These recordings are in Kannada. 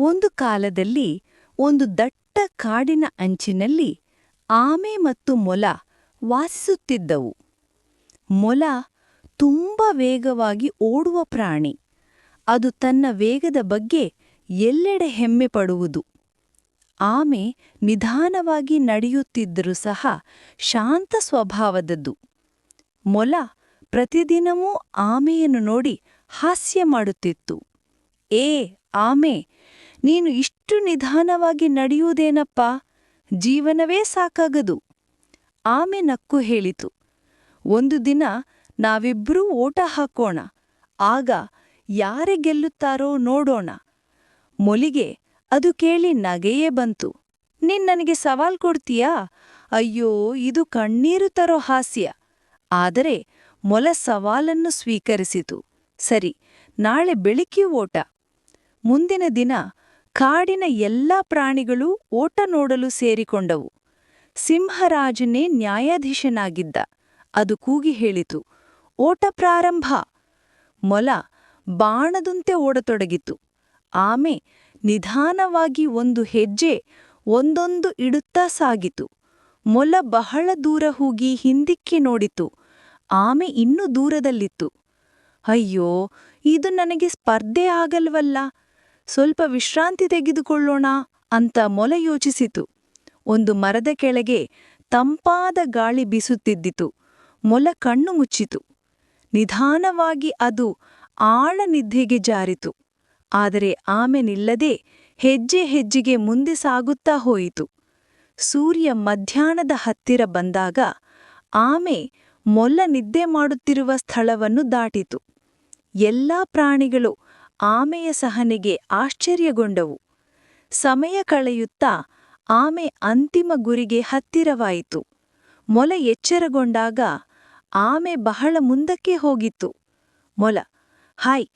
ಒಂದು ಕಾಲದಲ್ಲಿ ಒಂದು ದಟ್ಟ ಕಾಡಿನ ಅಂಚಿನಲ್ಲಿ ಆಮೆ ಮತ್ತು ಮೊಲ ವಾಸಿಸುತ್ತಿದ್ದವು. ಮೊಲ ತುಂಬ ವೇಗವಾಗಿ ಓಡುವ ಪ್ರಾಣಿ. ಅದು ತನ್ನ ವೇಗದ ಬಗ್ಗೆ ಎಲ್ಲೆಡೆ ಹೆಮ್ಮೆ ಪಡುವುದು. ಆಮೆ ನಿಧಾನವಾಗಿ ನಡೆಯುತ್ತಿದ್ದರೂ ಸಹ ಶಾಂತ ಸ್ವಭಾವದದ್ದು. ಮೊಲ ಪ್ರತಿದಿನವೂ ಆಮೆಯನ್ನು ನೋಡಿ ಹಾಸ್ಯ ಮಾಡುತ್ತಿತ್ತು. ಏ, ಆಮೆ ನೀನು ಇಷ್ಟು ನಿಧಾನವಾಗಿ ನಡೆಯುವುದೇನಪ್ಪ? ಜೀವನವೇ ಸಾಕಾಗದು. ಆಮೆ ನಕ್ಕು ಹೇಳಿತು. ಒಂದು ದಿನ ನಾವಿಬ್ಬರೂ ಓಟ ಹಾಕೋಣ. ಆಗ ಯಾರೆ ಗೆಲ್ಲುತ್ತಾರೋ ನೋಡೋಣ. ಮೊಲಿಗೆ ಅದು ಕೇಳಿ ನಗೆಯೇ ಬಂತು. ನೀನ್ ನನಗೆ ಸವಾಲ್ ಕೊಡ್ತೀಯಾ? ಅಯ್ಯೋ, ಇದು ಕಣ್ಣೀರು ತರೋ ಹಾಸ್ಯ. ಆದರೆ ಮೊಲ ಸವಾಲನ್ನು ಸ್ವೀಕರಿಸಿತು. ಸರಿ, ನಾಳೆ ಬೆಳಿಗ್ಗೆ ಓಟ. ಮುಂದಿನ ದಿನ ಕಾಡಿನ ಎಲ್ಲಾ ಪ್ರಾಣಿಗಳು ಓಟ ನೋಡಲು ಸೇರಿಕೊಂಡವು. ಸಿಂಹರಾಜನೇ ನ್ಯಾಯಾಧೀಶನಾಗಿದ್ದ. ಅದು ಕೂಗಿ ಹೇಳಿತು, ಓಟ ಪ್ರಾರಂಭ. ಮೊಲ ಬಾಣದಂತೆ ಓಡತೊಡಗಿತು. ಆಮೆ ನಿಧಾನವಾಗಿ ಒಂದು ಹೆಜ್ಜೆ ಒಂದೊಂದು ಇಡುತ್ತಾ ಸಾಗಿತು. ಮೊಲ ಬಹಳ ದೂರ ಹೋಗಿ ಹಿಂದಿಕ್ಕಿ ನೋಡಿತು. ಆಮೆ ಇನ್ನೂ ದೂರದಲ್ಲಿತ್ತು. ಅಯ್ಯೋ, ಇದು ನನಗೆ ಸ್ಪರ್ಧೆ ಆಗಲ್ವಲ್ಲ. ಸ್ವಲ್ಪ ವಿಶ್ರಾಂತಿ ತೆಗೆದುಕೊಳ್ಳೋಣ ಅಂತ ಮೊಲ ಯೋಚಿಸಿತು. ಒಂದು ಮರದ ಕೆಳಗೆ ತಂಪಾದ ಗಾಳಿ ಬೀಸುತ್ತಿದ್ದಿತು. ಮೊಲ ಕಣ್ಣು ಮುಚ್ಚಿತು. ನಿಧಾನವಾಗಿ ಅದು ಆಳ ನಿದ್ದೆಗೆ ಜಾರಿತು. ಆದರೆ ಆಮೆ ನಿಲ್ಲದೆ ಹೆಜ್ಜೆ ಹೆಜ್ಜೆಗೆ ಮುಂದೆ ಸಾಗುತ್ತಾ ಹೋಯಿತು. ಸೂರ್ಯ ಮಧ್ಯಾಹ್ನದ ಹತ್ತಿರ ಬಂದಾಗ ಆಮೆ ಮೊಲ್ಲ ನಿದ್ದೆ ಮಾಡುತ್ತಿರುವ ಸ್ಥಳವನ್ನು ದಾಟಿತು. ಎಲ್ಲಾ ಪ್ರಾಣಿಗಳು ಆಮೆಯ ಸಹನೆಗೆ ಆಶ್ಚರ್ಯಗೊಂಡವು. ಸಮಯ ಕಳೆಯುತ್ತಾ ಆಮೆ ಅಂತಿಮ ಗುರಿಗೆ ಹತ್ತಿರವಾಯಿತು. ಮೊಲ ಎಚ್ಚರಗೊಂಡಾಗ ಆಮೆ ಬಹಳ ಮುಂದಕ್ಕೆ ಹೋಗಿತ್ತು. ಮೊಲ, ಹಾಯ್,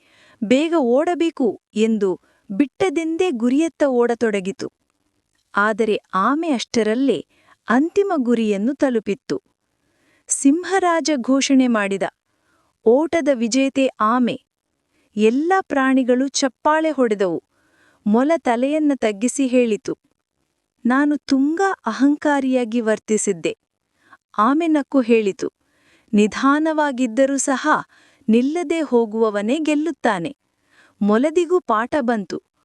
ಬೇಗ ಓಡಬೇಕು ಎಂದು ಬಿಟ್ಟದೆಂದೇ ಗುರಿಯತ್ತ ಓಡತೊಡಗಿತು. ಆದರೆ ಆಮೆ ಅಷ್ಟರಲ್ಲೇ ಅಂತಿಮ ಗುರಿಯನ್ನು ತಲುಪಿತ್ತು. ಸಿಂಹರಾಜ ಘೋಷಣೆ ಮಾಡಿದ, ಓಟದ ವಿಜೇತೆ ಆಮೆ ಎಲ್ಲ ಪ್ರಾಣಿಗಳು ಚಪ್ಪಾಳೆ ಹೊಡೆದವು. ಮೊಲ ತಲೆಯನ್ನ ತಗ್ಗಿಸಿ ಹೇಳಿತು, ನಾನು ತುಂಬ ಅಹಂಕಾರಿಯಾಗಿ ವರ್ತಿಸಿದ್ದೆ. ಆಮೆ ನಕ್ಕು ಹೇಳಿತು, ನಿಧಾನವಾಗಿದ್ದರೂ ಸಹ ನಿಲ್ಲದೆ ಹೋಗುವವನೇ ಗೆಲ್ಲುತ್ತಾನೆ. ಮೊಲದಿಗೂ ಪಾಠ ಬಂತು